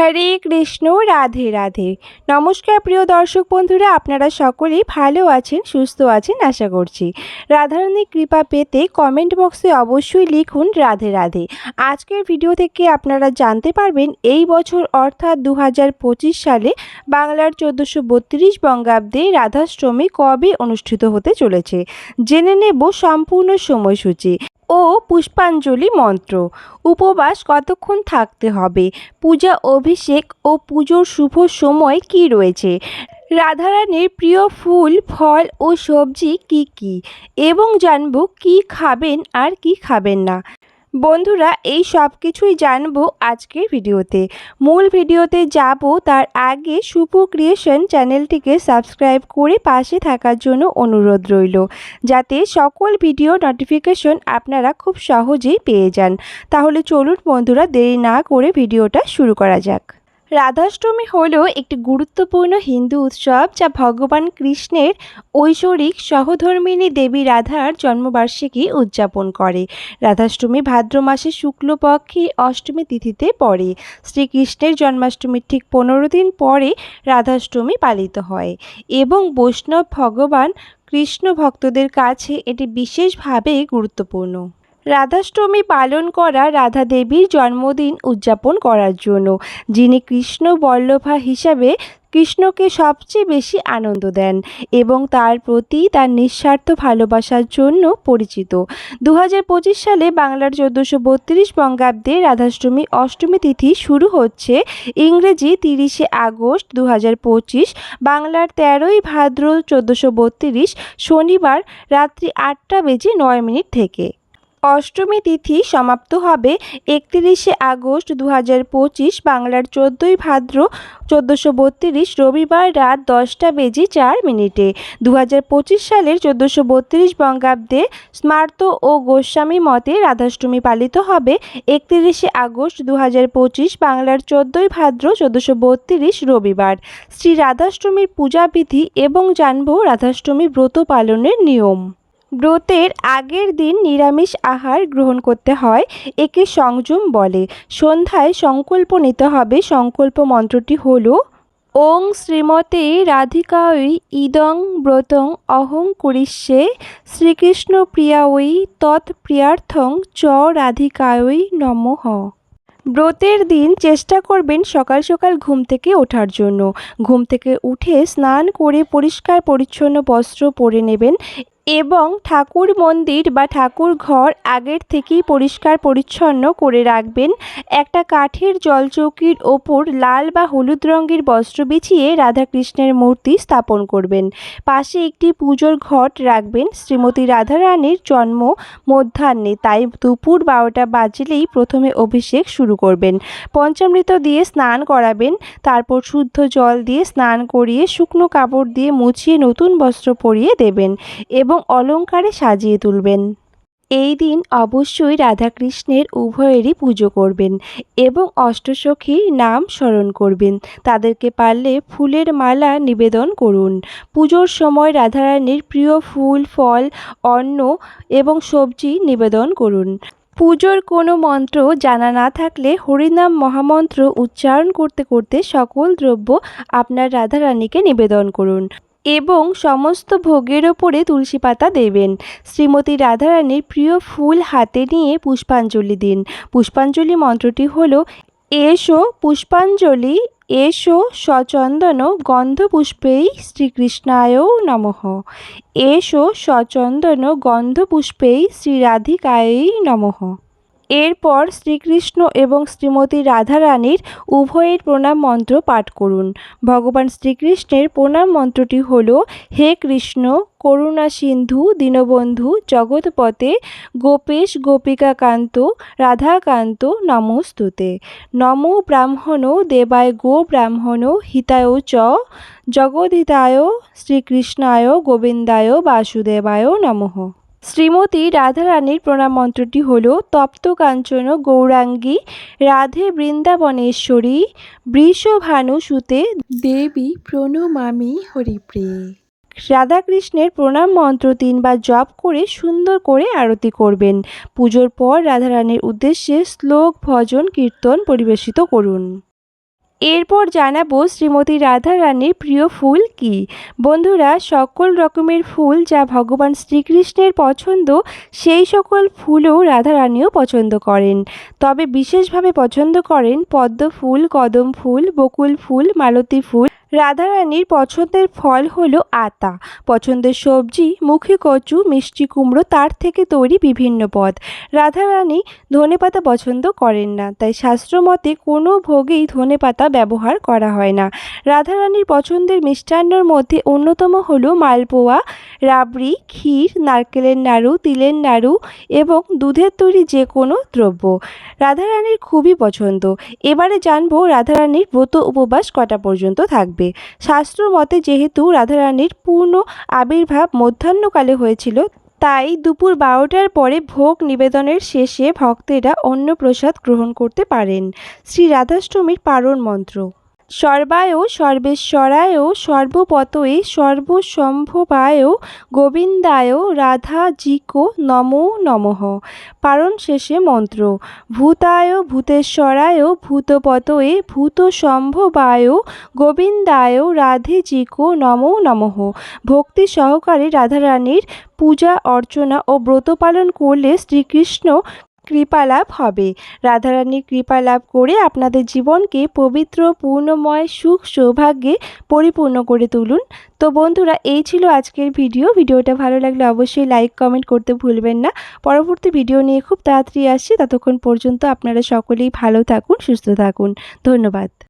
হরে কৃষ্ণ, রাধে রাধে। নমস্কার প্রিয় দর্শক বন্ধুরা, আপনারা সকলেই ভালো আছেন, সুস্থ আছেন, আশা করছি। রাধারানীর কৃপা পেতে কমেন্ট বক্সে অবশ্যই লিখুন রাধে রাধে। আজকের ভিডিও থেকে আপনারা জানতে পারবেন, এই বছর অর্থাৎ দু হাজার পঁচিশ সালে বাংলার চোদ্দোশো বত্রিশ বঙ্গাব্দে রাধাষ্টমী কবে অনুষ্ঠিত হতে চলেছে? জেনে নেব সম্পূর্ণ সময়সূচি। ও পুষ্পাঞ্জলি মন্ত্র। উপবাস কতক্ষণ থাকতে হবে? পূজা, অভিষেক ও পুজোর শুভ সময় কি রয়েছে? রাধারানীর প্রিয় ফুল, ফল ও সবজি কি কি? এবং জানব কি খাবেন আর কি খাবেন না। বন্ধুরা, এই সব কিছুই জানব আজকের ভিডিওতে। মূল ভিডিওতে যাব তার আগে শুভ ক্রিয়েশন চ্যানেলটিকে সাবস্ক্রাইব করে পাশে থাকার জন্য অনুরোধ রইল। যাতে সকল ভিডিও নোটিফিকেশন আপনারা খুব সহজেই পেয়ে যান। তাহলে চলুন বন্ধুরা, দেরি না করে ভিডিওটা শুরু করা যাক। রাধাষ্টমী হল একটি গুরুত্বপূর্ণ হিন্দু উৎসব যা ভগবান কৃষ্ণের ঐশ্বরিক সহধর্মিণী দেবী রাধার জন্মবার্ষিকী উদযাপন করে। রাধাষ্টমী ভাদ্র মাসের শুক্লপক্ষে অষ্টমী তিথিতে পড়ে। শ্রীকৃষ্ণের জন্মাষ্টমীর ঠিক পনেরো দিন পরে রাধাষ্টমী পালিত হয় এবং বৈষ্ণব ভগবান কৃষ্ণ ভক্তদের কাছে এটি বিশেষভাবে গুরুত্বপূর্ণ। রাধাষ্টমী পালন করা রাধা দেবীর জন্মদিন উদযাপন করার জন্য, যিনি কৃষ্ণ বল্লভা হিসাবে কৃষ্ণকে সবচেয়ে বেশি আনন্দ দেন এবং তার প্রতি তার নিঃস্বার্থ ভালোবাসার জন্য পরিচিত। দু হাজার পঁচিশ সালে বাংলার চোদ্দোশো বত্রিশ বঙ্গাব্দে রাধাষ্টমী অষ্টমী তিথি শুরু হচ্ছে। ইংরেজি তিরিশে আগস্ট দু হাজার পঁচিশ, বাংলার তেরোই ভাদ্র চোদ্দোশো শনিবার রাত্রি আটটা বেজে নয় মিনিট থেকে। অষ্টমী তিথি সমাপ্ত হবে একত্রিশে আগস্ট দু হাজার পঁচিশ বাংলার চোদ্দোই ভাদ্র চোদ্দোশো বত্রিশ রবিবার রাত দশটা বেজে চার মিনিটে। দু হাজার পঁচিশ সালের চোদ্দোশো বত্রিশ বঙ্গাব্দে স্মার্ত ও গোস্বামী মতে রাধাষ্টমী পালিত হবে একত্রিশে আগস্ট দু হাজার পঁচিশ বাংলার চোদ্দোই ভাদ্র চোদ্দোশো বত্রিশ রবিবার। শ্রী রাধাষ্টমীর পূজাবিধি এবং জানব রাধাষ্টমী ব্রত পালনের নিয়ম। ব্রতের আগের দিন নিরামিষ আহার গ্রহণ করতে হয়, একে সংযম বলে। সন্ধ্যায় সংকল্প নিতে হবে সংকল্প মন্ত্রটি হল, ওং শ্রীমতে রাধিকাই ইদং ব্রতং অহং করিষ্যে, শ্রীকৃষ্ণ প্রিয়াওই তৎপ্রিয়ার্থং চ রাধিকায়ই নমঃ। ব্রতের দিন চেষ্টা করবেন সকাল সকাল ঘুম থেকে ওঠার জন্য। ঘুম থেকে উঠে স্নান করে পরিষ্কার পরিচ্ছন্ন বস্ত্র পরে নেবেন। এবং ঠাকুর মন্দির বা ঠাকুর ঘর আগের থেকেই পরিষ্কার পরিচ্ছন্ন করে রাখবেন। একটা কাঠের জলচৌকির ওপর লাল বা হলুদ রঙের বস্ত্র বিছিয়ে রাধাকৃষ্ণের মূর্তি স্থাপন করবেন। পাশে একটি পুজোর ঘট রাখবেন। শ্রীমতী রাধারানীর জন্ম মধ্যাহ্নে, তাই দুপুর বারোটা বাজলেই প্রথমে অভিষেক শুরু করবেন। পঞ্চামৃত দিয়ে স্নান করাবেন। তারপর শুদ্ধ জল দিয়ে স্নান করিয়ে শুকনো কাপড় দিয়ে মুছিয়ে নতুন বস্ত্র পরিয়ে দেবেন। এবং অলঙ্কারে সাজিয়ে তুলবেন। এই দিন অবশ্যই রাধাকৃষ্ণের উভয়েরই পুজো করবেন এবং অষ্টসখীর নাম স্মরণ করবেন। তাদেরকে পারলে ফুলের মালা নিবেদন করুন। পুজোর সময় রাধারানীর প্রিয় ফুল, ফল, অন্ন এবং সবজি নিবেদন করুন। পুজোর কোনো মন্ত্র জানা না থাকলে হরিনাম মহামন্ত্র উচ্চারণ করতে করতে সকল দ্রব্য আপনার রাধারানীকে নিবেদন করুন। এবং সমস্ত ভোগের ওপরে তুলসী পাতা দেবেন। শ্রীমতী রাধারানীর প্রিয় ফুল হাতে নিয়ে পুষ্পাঞ্জলি দিন। পুষ্পাঞ্জলি মন্ত্রটি হল, এসো পুষ্পাঞ্জলি, এসো সচন্দন গন্ধপুষ্পেই শ্রীকৃষ্ণায় নমঃ। এসো সচন্দন গন্ধপুষ্পেই শ্রীরাধিকায়ই নমঃ। এরপর শ্রীকৃষ্ণ এবং শ্রীমতী রাধারানীর উভয়ের প্রণাম মন্ত্র পাঠ করুন। ভগবান শ্রীকৃষ্ণের প্রণাম মন্ত্রটি হল, হে কৃষ্ণ, করুণা সিন্ধু, দীনবন্ধু জগৎপতে গোপেশ গোপিকাকান্ত, রাধাকান্ত, নমস্তুতে। নম ব্রাহ্মণ দেবায় গো ব্রাহ্মণ হিতায় চ জগদ্হিতায় শ্রীকৃষ্ণায় গোবিন্দায় বাসুদেবায় নমঃ। শ্রীমতী রাধারানীর প্রণাম মন্ত্রটি হল, তপ্ত কাঞ্চন গৌরাঙ্গী, রাধে বৃন্দাবনেশ্বরী, বৃষভানু সুতে দেবী প্রণমামি হরিপ্রে রাধাকৃষ্ণের প্রণাম মন্ত্র তিনবার জপ করে সুন্দর করে আরতি করবেন। পুজোর পর রাধারানীর উদ্দেশ্যে শ্লোক, ভজন, কীর্তন পরিবেশিত করুন। এরপর জানাব শ্রীমতী রাধা রানীর প্রিয় ফুল কি। বন্ধুরা, সকল রকমের ফুল যা ভগবান শ্রীকৃষ্ণের পছন্দ, সেই সকল ফুলও রাধা রানীও পছন্দ করেন। তবে বিশেষভাবে পছন্দ করেন পদ্ম ফুল কদম ফুল বকুল ফুল মালতী ফুল রাধারানীর পছন্দের ফল হলো আতা। পছন্দের সবজি, মুখে কচু, মিষ্টি কুমড়ো, তার থেকে তৈরি বিভিন্ন পদ। রাধারানী ধনেপাতা পছন্দ করেন না, তাই শাস্ত্রমতে কোনো ভোগেই ধনেপাতা ব্যবহার করা হয় না। রাধারানীর পছন্দের মিষ্টান্নর মধ্যে অন্যতম হলো মালপোয়া, রাবড়ি, ক্ষীর, নারকেলের নাড়ু, তিলের নাড়ু এবং দুধের তৈরি যে কোনো দ্রব্য। রাধারানীর খুবই পছন্দ। এবারে জানব রাধারানীর ব্রত উপবাস কটা পর্যন্ত থাকবে। শাস্ত্র মতে যেহেতু রাধারানীর পূর্ণ আবির্ভাব মধ্যাহ্নকালে হয়েছিল, তাই দুপুর বারোটার পরে ভোগ নিবেদনের শেষে ভক্তেরা অন্নপ্রসাদ গ্রহণ করতে পারেন। শ্রী রাধাষ্টমীর পারণ মন্ত্র। সর্বায় সর্বেশ্বরায় সর্বপতয়ে সর্বসম্ভবায় গোবিন্দায় রাধাজিকো নমো নমঃ। পারণ শেষে মন্ত্র, ভূতায় ভূতেশ্বরায় ভূতপতয়ে ভূতসম্ভবায় গোবিন্দায় রাধেজিকো নমো নমঃ। ভক্তি সহকারে রাধারানীর পূজা অর্চনা ও ব্রত পালন করলে শ্রীকৃষ্ণ কৃপালাভ হবে। রাধারানীর কৃপা লাভ করে আপনাদের জীবনকে পবিত্র, পূর্ণময়, সুখ, সৌভাগ্যে পরিপূর্ণ করে তুলুন। তো বন্ধুরা, এই ছিল আজকের ভিডিও। ভিডিওটা ভালো লাগলে অবশ্যই লাইক কমেন্ট করতে ভুলবেন না। পরবর্তী ভিডিও নিয়ে খুব তাড়াতাড়ি আসছি। ততক্ষণ পর্যন্ত আপনারা সকলেই ভালো থাকুন, সুস্থ থাকুন। ধন্যবাদ।